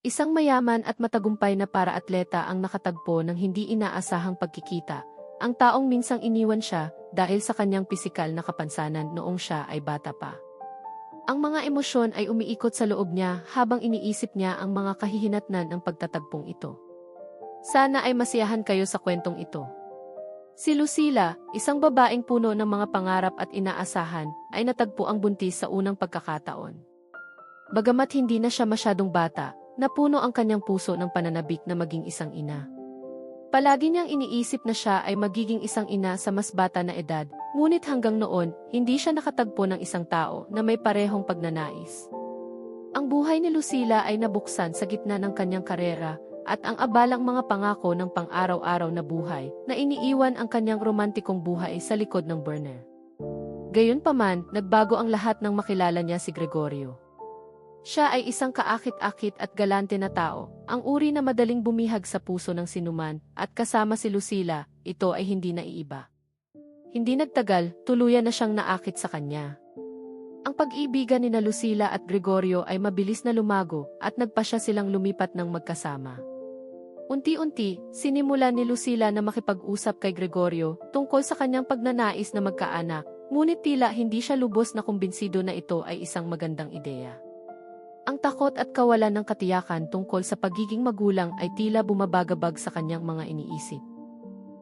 Isang mayaman at matagumpay na para-atleta ang nakatagpo ng hindi inaasahang pagkikita, ang taong minsang iniwan siya dahil sa kanyang pisikal na kapansanan noong siya ay bata pa. Ang mga emosyon ay umiikot sa loob niya habang iniisip niya ang mga kahihinatnan ng pagtatagpong ito. Sana ay masiyahan kayo sa kwentong ito. Si Lucila, isang babaeng puno ng mga pangarap at inaasahan, ay natagpo ang buntis sa unang pagkakataon. Bagamat hindi na siya masyadong bata, Napuno ang kanyang puso ng pananabik na maging isang ina. Palagi niyang iniisip na siya ay magiging isang ina sa mas bata na edad, ngunit hanggang noon, hindi siya nakatagpo ng isang tao na may parehong pagnanais. Ang buhay ni Lucila ay nabuksan sa gitna ng kanyang karera, at ang abalang mga pangako ng pang-araw-araw na buhay na iniiwan ang kanyang romantikong buhay sa likod ng burner. Gayunpaman, nagbago ang lahat ng makilala niya si Gregorio. Siya ay isang kaakit-akit at galante na tao, ang uri na madaling bumihag sa puso ng sinuman, at kasama si Lucila, ito ay hindi naiiba. Hindi nagtagal, tuluyan na siyang naakit sa kanya. Ang pag-ibigan ni na Lucila at Gregorio ay mabilis na lumago at nagpasya silang lumipat ng magkasama. Unti-unti, sinimula ni Lucila na makipag-usap kay Gregorio tungkol sa kanyang pagnanais na magkaanak, ngunit tila hindi siya lubos na kumbinsido na ito ay isang magandang ideya. Ang takot at kawalan ng katiyakan tungkol sa pagiging magulang ay tila bumabagabag sa kanyang mga iniisip.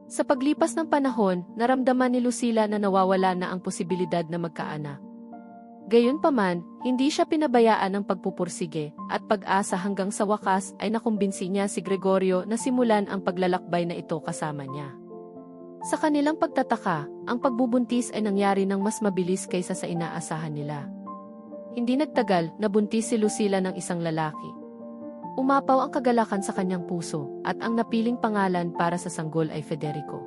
Sa paglipas ng panahon, naramdaman ni Lucila na nawawala na ang posibilidad na magkaanak. Gayunpaman, hindi siya pinabayaan ng pagpupursige at pag-asa hanggang sa wakas ay nakumbinsi niya si Gregorio na simulan ang paglalakbay na ito kasama niya. Sa kanilang pagtataka, ang pagbubuntis ay nangyari ng mas mabilis kaysa sa inaasahan nila. Hindi nagtagal, nabuntis si Lucila ng isang lalaki. Umapaw ang kagalakan sa kanyang puso, at ang napiling pangalan para sa sanggol ay Federico.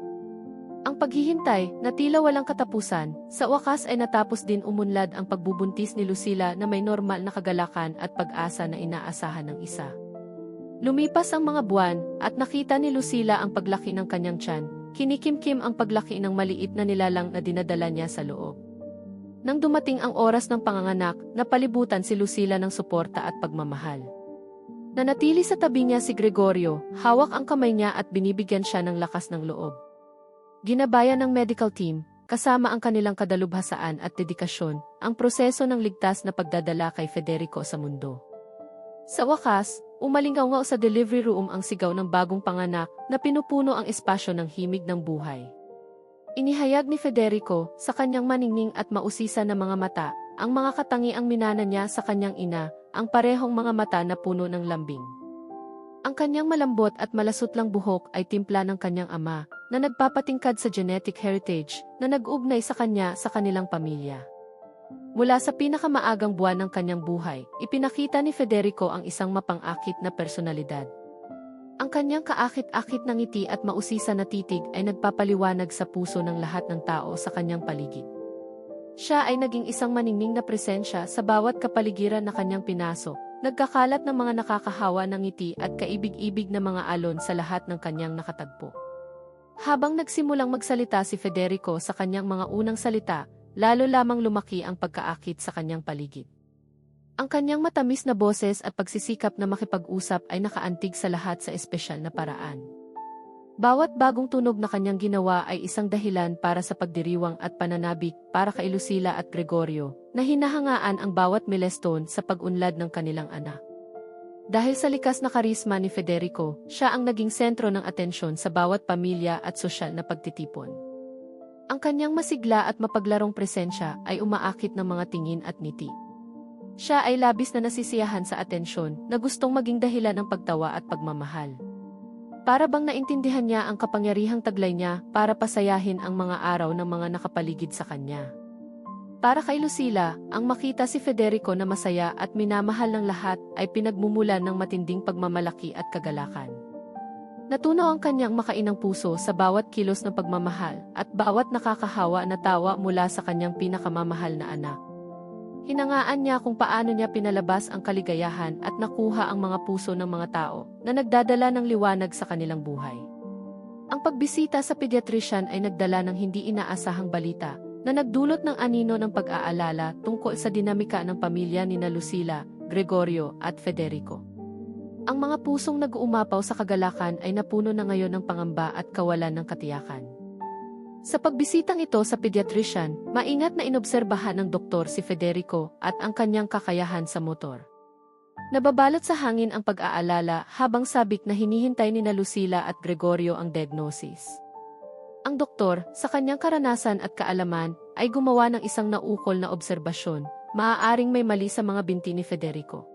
Ang paghihintay, na tila walang katapusan, sa wakas ay natapos din umunlad ang pagbubuntis ni Lucila na may normal na kagalakan at pag-asa na inaasahan ng isa. Lumipas ang mga buwan, at nakita ni Lucila ang paglaki ng kanyang tiyan, kinikimkim ang paglaki ng maliit na nilalang na dinadala niya sa loob. Nang dumating ang oras ng panganganak, napalibutan si Lucila ng suporta at pagmamahal. Nanatili sa tabi niya si Gregorio, hawak ang kamay niya at binibigyan siya ng lakas ng loob. Ginabayan ng medical team, kasama ang kanilang kadalubhasaan at dedikasyon, ang proseso ng ligtas na pagdadala kay Federico sa mundo. Sa wakas, umalingaw sa delivery room ang sigaw ng bagong panganak na pinupuno ang espasyo ng himig ng buhay. Inihayag ni Federico sa kanyang maningning at mausisa na mga mata, ang mga katangiang minana niya sa kanyang ina, ang parehong mga mata na puno ng lambing. Ang kanyang malambot at malasutlang buhok ay timpla ng kanyang ama, na nagpapatingkad sa genetic heritage na nag-ugnay sa kanya sa kanilang pamilya. Mula sa pinakamaagang buwan ng kanyang buhay, ipinakita ni Federico ang isang mapang-akit na personalidad. Ang kanyang kaakit-akit ng ngiti at mausisa na titig ay nagpapaliwanag sa puso ng lahat ng tao sa kanyang paligid. Siya ay naging isang maningning na presensya sa bawat kapaligiran na kanyang pinaso, nagkakalat ng mga nakakahawa ng ngiti at kaibig-ibig na mga alon sa lahat ng kanyang nakatagpo. Habang nagsimulang magsalita si Federico sa kanyang mga unang salita, lalo lamang lumaki ang pagkaakit sa kanyang paligid. Ang kanyang matamis na boses at pagsisikap na makipag-usap ay nakaantig sa lahat sa espesyal na paraan. Bawat bagong tunog na kanyang ginawa ay isang dahilan para sa pagdiriwang at pananabik para kay Lucila at Gregorio, na hinahangaan ang bawat milestone sa pag-unlad ng kanilang anak. Dahil sa likas na karisma ni Federico, siya ang naging sentro ng atensyon sa bawat pamilya at sosyal na pagtitipon. Ang kanyang masigla at mapaglarong presensya ay umaakit ng mga tingin at ngiti. Siya ay labis na nasisiyahan sa atensyon na gustong maging dahilan ng pagtawa at pagmamahal. Para bang naintindihan niya ang kapangyarihang taglay niya para pasayahin ang mga araw ng mga nakapaligid sa kanya. Para kay Lucila, ang makita si Federico na masaya at minamahal ng lahat ay pinagmumulan ng matinding pagmamalaki at kagalakan. Natunaw ang kanyang makainang puso sa bawat kilos ng pagmamahal at bawat nakakahawa na tawa mula sa kanyang pinakamamahal na anak. Hinangaan niya kung paano niya pinalabas ang kaligayahan at nakuha ang mga puso ng mga tao na nagdadala ng liwanag sa kanilang buhay. Ang pagbisita sa pediatrician ay nagdala ng hindi inaasahang balita na nagdulot ng anino ng pag-aalala tungkol sa dinamika ng pamilya ni Lucila, Gregorio at Federico. Ang mga pusong nag-uumapaw sa kagalakan ay napuno na ngayon ng pangamba at kawalan ng katiyakan. Sa pagbisitang ito sa pediatrician, maingat na inobserbahan ng doktor si Federico at ang kanyang kakayahan sa motor. Nababalot sa hangin ang pag-aalala habang sabik na hinihintay ni na Lucila at Gregorio ang diagnosis. Ang doktor, sa kanyang karanasan at kaalaman, ay gumawa ng isang naukol na obserbasyon, maaaring may mali sa mga binti ni Federico.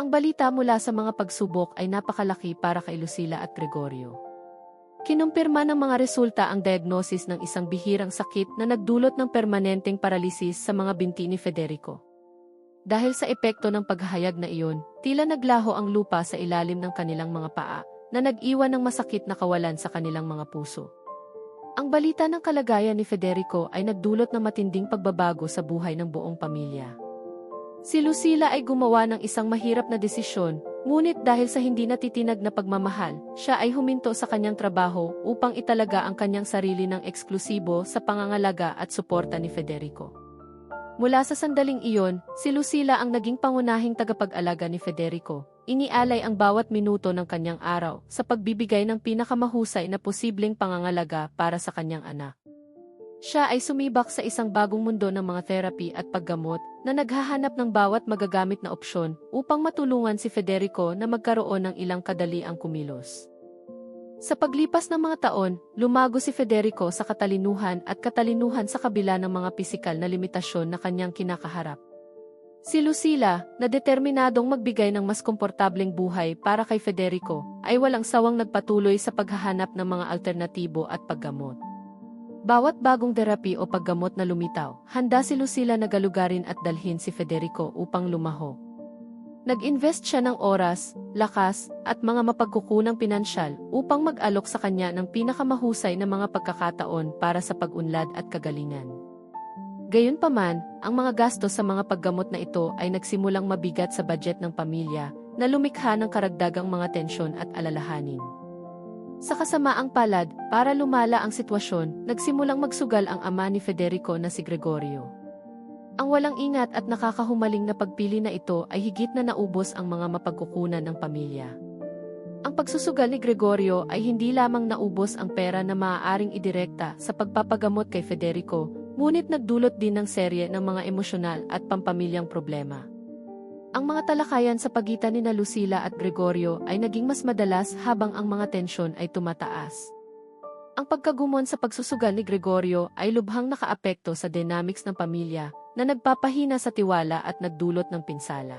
Ang balita mula sa mga pagsubok ay napakalaki para kay Lucila at Gregorio. Kinumpirma ng mga resulta ang diagnosis ng isang bihirang sakit na nagdulot ng permanenteng paralisis sa mga binti ni Federico. Dahil sa epekto ng paghahayag na iyon, tila naglaho ang lupa sa ilalim ng kanilang mga paa, na nag-iwan ng masakit na kawalan sa kanilang mga puso. Ang balita ng kalagayan ni Federico ay nagdulot ng matinding pagbabago sa buhay ng buong pamilya. Si Lucila ay gumawa ng isang mahirap na desisyon, ngunit dahil sa hindi natitinag na pagmamahal, siya ay huminto sa kanyang trabaho upang italaga ang kanyang sarili ng eksklusibo sa pangangalaga at suporta ni Federico. Mula sa sandaling iyon, si Lucila ang naging pangunahing tagapag-alaga ni Federico. Inialay ang bawat minuto ng kanyang araw sa pagbibigay ng pinakamahusay na posibleng pangangalaga para sa kanyang anak. Siya ay sumibak sa isang bagong mundo ng mga therapy at paggamot na naghahanap ng bawat magagamit na opsyon upang matulungan si Federico na magkaroon ng ilang kadali ang kumilos. Sa paglipas ng mga taon, lumago si Federico sa katalinuhan at katalinuhan sa kabila ng mga pisikal na limitasyon na kanyang kinakaharap. Si Lucila, na determinadong magbigay ng mas komportableng buhay para kay Federico, ay walang sawang nagpatuloy sa paghahanap ng mga alternatibo at paggamot. Bawat bagong terapi o paggamot na lumitaw, handa si Lucila na galugarin at dalhin si Federico upang lumaho. Nag-invest siya ng oras, lakas, at mga mapagkukunang pinansyal upang mag-alok sa kanya ng pinakamahusay na mga pagkakataon para sa pag-unlad at kagalingan. Gayunpaman, ang mga gastos sa mga paggamot na ito ay nagsimulang mabigat sa budget ng pamilya na lumikha ng karagdagang mga tensyon at alalahanin. Sa kasamaang palad, para lumala ang sitwasyon, nagsimulang magsugal ang ama ni Federico na si Gregorio. Ang walang ingat at nakakahumaling na pagpili na ito ay higit na naubos ang mga mapagkukunan ng pamilya. Ang pagsusugal ni Gregorio ay hindi lamang naubos ang pera na maaaring idirekta sa pagpapagamot kay Federico, ngunit nagdulot din ng serye ng mga emosyonal at pampamilyang problema. Ang mga talakayan sa pagitan ni Lucila at Gregorio ay naging mas madalas habang ang mga tensyon ay tumataas. Ang pagkagumon sa pagsusugal ni Gregorio ay lubhang nakaapekto sa dynamics ng pamilya na nagpapahina sa tiwala at nagdulot ng pinsala.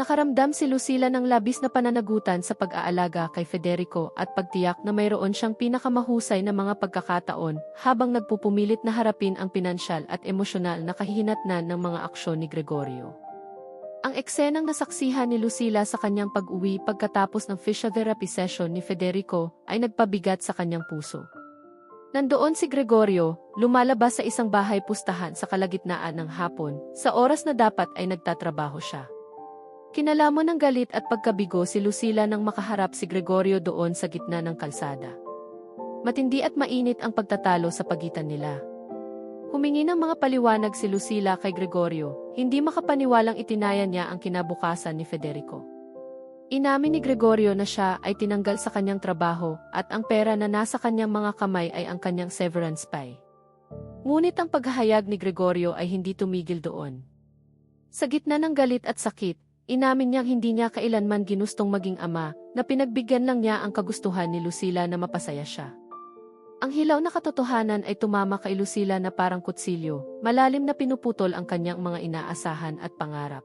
Nakaramdam si Lucila ng labis na pananagutan sa pag-aalaga kay Federico at pagtiyak na mayroon siyang pinakamahusay na mga pagkakataon habang nagpupumilit na harapin ang pinansyal at emosyonal na kahihinatnan ng mga aksyon ni Gregorio. Ang eksenang nasaksihan ni Lucila sa kanyang pag-uwi pagkatapos ng physiotherapy session ni Federico ay nagpabigat sa kanyang puso. Nandoon si Gregorio, lumalabas sa isang bahay pustahan sa kalagitnaan ng hapon, sa oras na dapat ay nagtatrabaho siya. Kinalamo ng galit at pagkabigo si Lucila nang makaharap si Gregorio doon sa gitna ng kalsada. Matindi at mainit ang pagtatalo sa pagitan nila. Humingi ng mga paliwanag si Lucila kay Gregorio, hindi makapaniwalang itinayan niya ang kinabukasan ni Federico. Inamin ni Gregorio na siya ay tinanggal sa kanyang trabaho at ang pera na nasa kanyang mga kamay ay ang kanyang severance pay. Ngunit ang paghahayag ni Gregorio ay hindi tumigil doon. Sa gitna ng galit at sakit, inamin niyang hindi niya kailanman ginustong maging ama na pinagbigyan lang niya ang kagustuhan ni Lucila na mapasaya siya. Ang hilaw na katotohanan ay tumama kay Lucila na parang kutsilyo, malalim na pinuputol ang kanyang mga inaasahan at pangarap.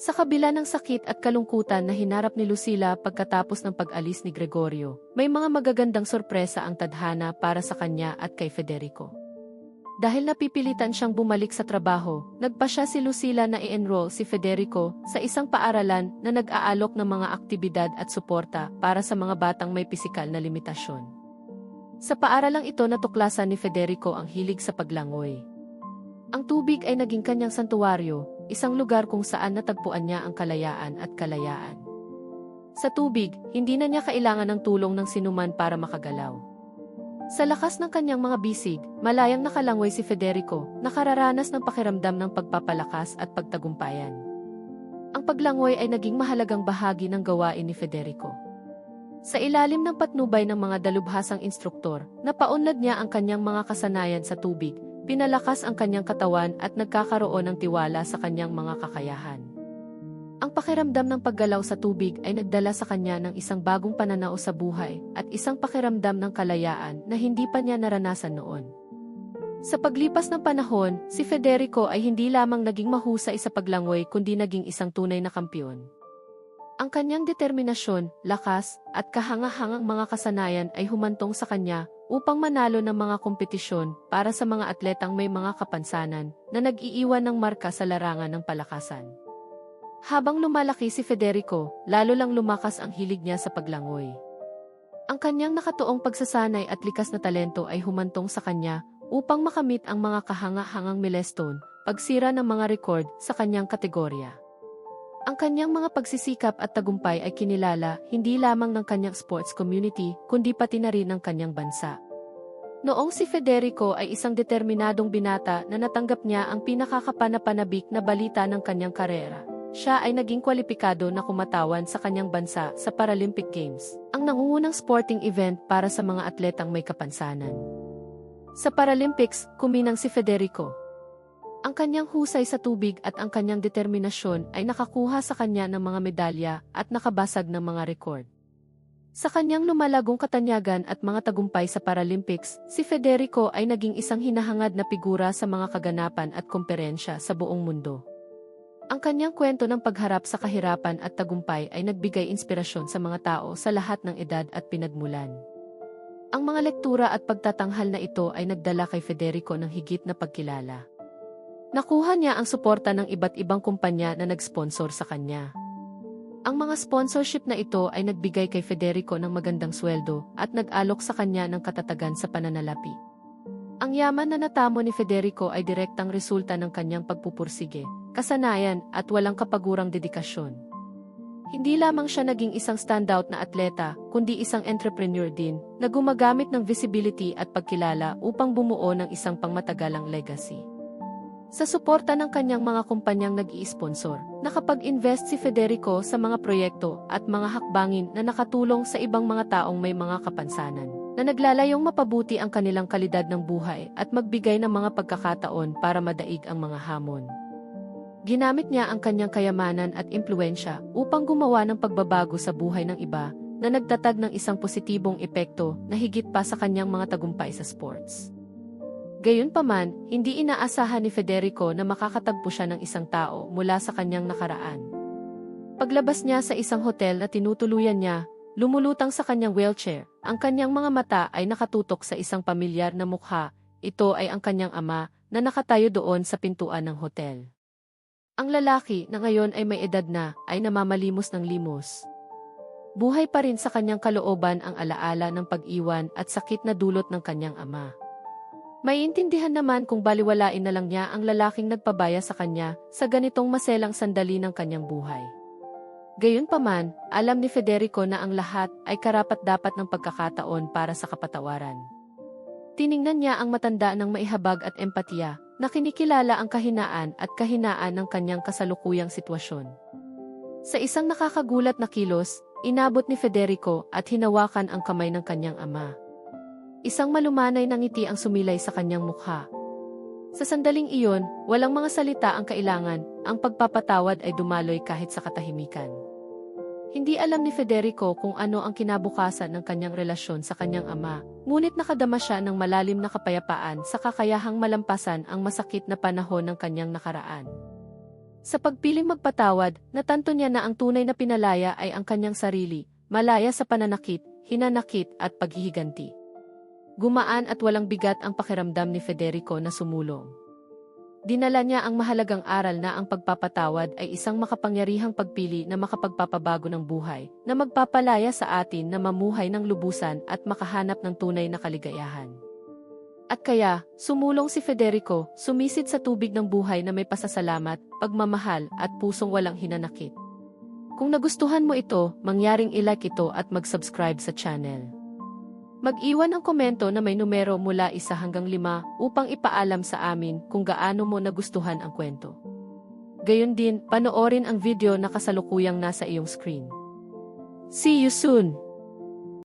Sa kabila ng sakit at kalungkutan na hinarap ni Lucila pagkatapos ng pag-alis ni Gregorio, may mga magagandang sorpresa ang tadhana para sa kanya at kay Federico. Dahil napipilitan siyang bumalik sa trabaho, nagpa siya si Lucila na i-enroll si Federico sa isang paaralan na nag-aalok ng mga aktibidad at suporta para sa mga batang may pisikal na limitasyon. Sa paaralang ito natuklasan ni Federico ang hilig sa paglangoy. Ang tubig ay naging kanyang santuwaryo, isang lugar kung saan natagpuan niya ang kalayaan at kalayaan. Sa tubig, hindi na niya kailangan ng tulong ng sinuman para makagalaw. Sa lakas ng kanyang mga bisig, malayang nakalangoy si Federico, nakararanas ng pakiramdam ng pagpapalakas at pagtagumpayan. Ang paglangoy ay naging mahalagang bahagi ng gawain ni Federico. Sa ilalim ng patnubay ng mga dalubhasang instruktor, napaunlad niya ang kanyang mga kasanayan sa tubig, pinalakas ang kanyang katawan at nagkakaroon ng tiwala sa kanyang mga kakayahan. Ang pakiramdam ng paggalaw sa tubig ay nagdala sa kanya ng isang bagong pananaw sa buhay at isang pakiramdam ng kalayaan na hindi pa niya naranasan noon. Sa paglipas ng panahon, si Federico ay hindi lamang naging mahusay sa paglangoy kundi naging isang tunay na kampiyon. Ang kanyang determinasyon, lakas, at kahangahangang mga kasanayan ay humantong sa kanya upang manalo ng mga kompetisyon para sa mga atletang may mga kapansanan na nag-iiwan ng marka sa larangan ng palakasan. Habang lumalaki si Federico, lalo lang lumakas ang hilig niya sa paglangoy. Ang kanyang nakatuong pagsasanay at likas na talento ay humantong sa kanya upang makamit ang mga kahanga-hangang milestone, pagsira ng mga record sa kanyang kategorya. Ang kanyang mga pagsisikap at tagumpay ay kinilala hindi lamang ng kanyang sports community kundi pati na rin ng kanyang bansa. Noong si Federico ay isang determinadong binata na natanggap niya ang pinakakapanapanabik na balita ng kanyang karera. Siya ay naging kwalipikado na kumatawan sa kanyang bansa sa Paralympic Games, ang nangungunang sporting event para sa mga atletang may kapansanan. Sa Paralympics, kuminang si Federico, ang kanyang husay sa tubig at ang kanyang determinasyon ay nakakuha sa kanya ng mga medalya at nakabasag ng mga rekord. Sa kanyang lumalagong katanyagan at mga tagumpay sa Paralympics, si Federico ay naging isang hinahangad na figura sa mga kaganapan at komperensya sa buong mundo. Ang kanyang kwento ng pagharap sa kahirapan at tagumpay ay nagbigay inspirasyon sa mga tao sa lahat ng edad at pinagmulan. Ang mga lektura at pagtatanghal na ito ay nagdala kay Federico ng higit na pagkilala. Nakuha niya ang suporta ng iba't ibang kumpanya na nag-sponsor sa kanya. Ang mga sponsorship na ito ay nagbigay kay Federico ng magandang sweldo at nag-alok sa kanya ng katatagan sa pananalapi. Ang yaman na natamo ni Federico ay direktang resulta ng kanyang pagpupursige, kasanayan at walang kapagurang dedikasyon. Hindi lamang siya naging isang standout na atleta, kundi isang entrepreneur din na gumagamit ng visibility at pagkilala upang bumuo ng isang pangmatagalang legacy. Sa suporta ng kanyang mga kumpanyang nag-i-sponsor, nakapag-invest si Federico sa mga proyekto at mga hakbangin na nakatulong sa ibang mga taong may mga kapansanan, na naglalayong mapabuti ang kanilang kalidad ng buhay at magbigay ng mga pagkakataon para madaig ang mga hamon. Ginamit niya ang kanyang kayamanan at impluensya upang gumawa ng pagbabago sa buhay ng iba na nagtatag ng isang positibong epekto na higit pa sa kanyang mga tagumpay sa sports. Gayunpaman, hindi inaasahan ni Federico na makakatagpo siya ng isang tao mula sa kanyang nakaraan. Paglabas niya sa isang hotel na tinutuluyan niya, lumulutang sa kanyang wheelchair, ang kanyang mga mata ay nakatutok sa isang pamilyar na mukha, ito ay ang kanyang ama, na nakatayo doon sa pintuan ng hotel. Ang lalaki na ngayon ay may edad na, ay namamalimos ng limos. Buhay pa rin sa kanyang kalooban ang alaala ng pag-iwan at sakit na dulot ng kanyang ama. Maiintindihan naman kung baliwalain na lang niya ang lalaking nagpabaya sa kanya sa ganitong maselang sandali ng kanyang buhay. Gayunpaman, alam ni Federico na ang lahat ay karapat-dapat ng pagkakataon para sa kapatawaran. Tiningnan niya ang matanda ng maihabag at empatiya, na kinikilala ang kahinaan at kahinaan ng kanyang kasalukuyang sitwasyon. Sa isang nakakagulat na kilos, inabot ni Federico at hinawakan ang kamay ng kanyang ama. Isang malumanay na ngiti ang sumilay sa kanyang mukha. Sa sandaling iyon, walang mga salita ang kailangan, ang pagpapatawad ay dumaloy kahit sa katahimikan. Hindi alam ni Federico kung ano ang kinabukasan ng kanyang relasyon sa kanyang ama, ngunit nakadama siya ng malalim na kapayapaan sa kakayahang malampasan ang masakit na panahon ng kanyang nakaraan. Sa pagpiling magpatawad, natanto niya na ang tunay na pinalaya ay ang kanyang sarili, malaya sa pananakit, hinanakit at paghihiganti. Gumaan at walang bigat ang pakiramdam ni Federico na sumulong. Dinala niya ang mahalagang aral na ang pagpapatawad ay isang makapangyarihang pagpili na makapagpapabago ng buhay, na magpapalaya sa atin na mamuhay ng lubusan at makahanap ng tunay na kaligayahan. At kaya, sumulong si Federico, sumisid sa tubig ng buhay na may pasasalamat, pagmamahal at pusong walang hinanakit. Kung nagustuhan mo ito, mangyaring ilike ito at mag-subscribe sa channel. Mag-iwan ng komento na may numero mula isa hanggang lima upang ipaalam sa amin kung gaano mo nagustuhan ang kwento. Gayon din, panoorin ang video na kasalukuyang nasa iyong screen. See you soon!